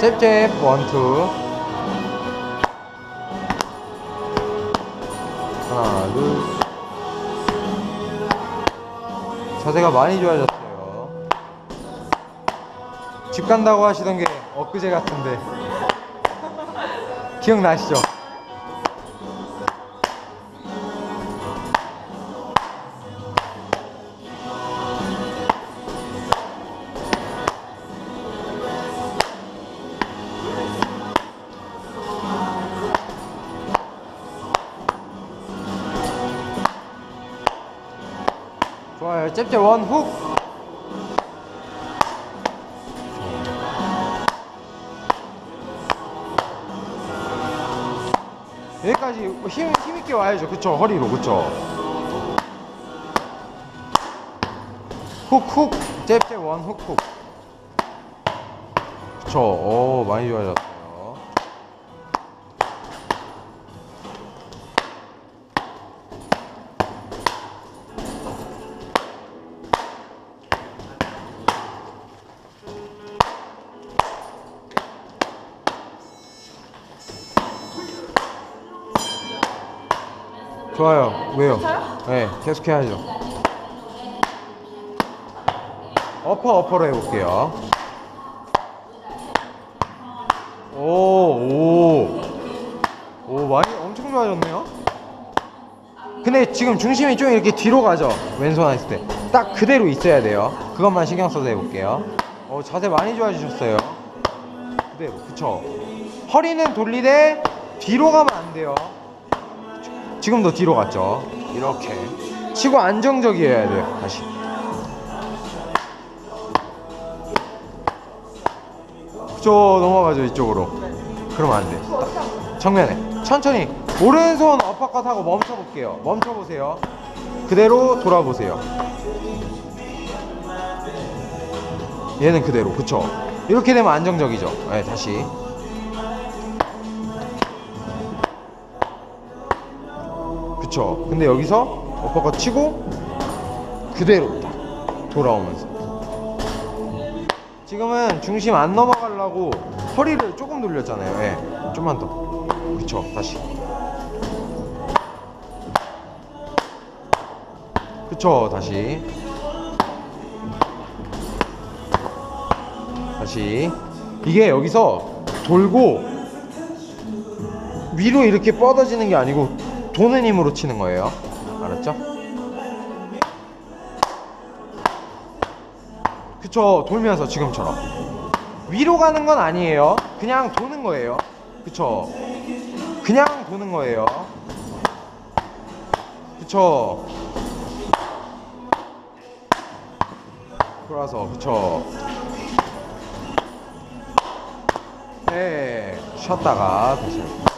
잽잽 원투. 하나 둘. 자세가 많이 좋아졌어요. 집 간다고 하시던 게 엊그제 같은데. 기억나시죠? 좋아요. 잽잽 원훅. 여기까지 힘, 힘있게 와야죠. 그쵸? 허리로. 그쵸? 훅훅. 잽잽 원훅훅. 그쵸? 오 많이 좋아졌어 좋아요. 왜요? 네 계속 해야죠. 어퍼 어퍼로 해볼게요. 오오오. 오, 많이 엄청 좋아졌네요. 근데 지금 중심이 좀 이렇게 뒤로 가죠 왼손 했을 때. 딱 그대로 있어야 돼요. 그것만 신경 써서 해볼게요. 어, 자세 많이 좋아지셨어요. 그대로 그쵸? 허리는 돌리되 뒤로 가면 안 돼요 지금도 뒤로 갔죠. 이렇게. 치고 안정적이어야 돼요 다시. 그쵸 넘어가죠 이쪽으로. 그러면 안돼. 정면에. 천천히. 오른손 어퍼컷 하고 멈춰 볼게요. 멈춰 보세요. 그대로 돌아보세요. 얘는 그대로. 그쵸? 이렇게 되면 안정적이죠. 네, 다시 그쵸. 근데 여기서 어퍼컷 치고 그대로 딱 돌아오면서. 지금은 중심 안 넘어가려고 허리를 조금 돌렸잖아요. 예 좀만 더. 그쵸 다시. 그쵸 다시. 다시. 이게 여기서 돌고 위로 이렇게 뻗어지는 게 아니고 도는 힘으로 치는 거예요. 알았죠? 그쵸 돌면서 지금처럼 위로 가는 건 아니에요. 그냥 도는 거예요. 그쵸? 그냥 도는 거예요. 그쵸? 돌아서 그쵸? 네 쉬었다가 다시.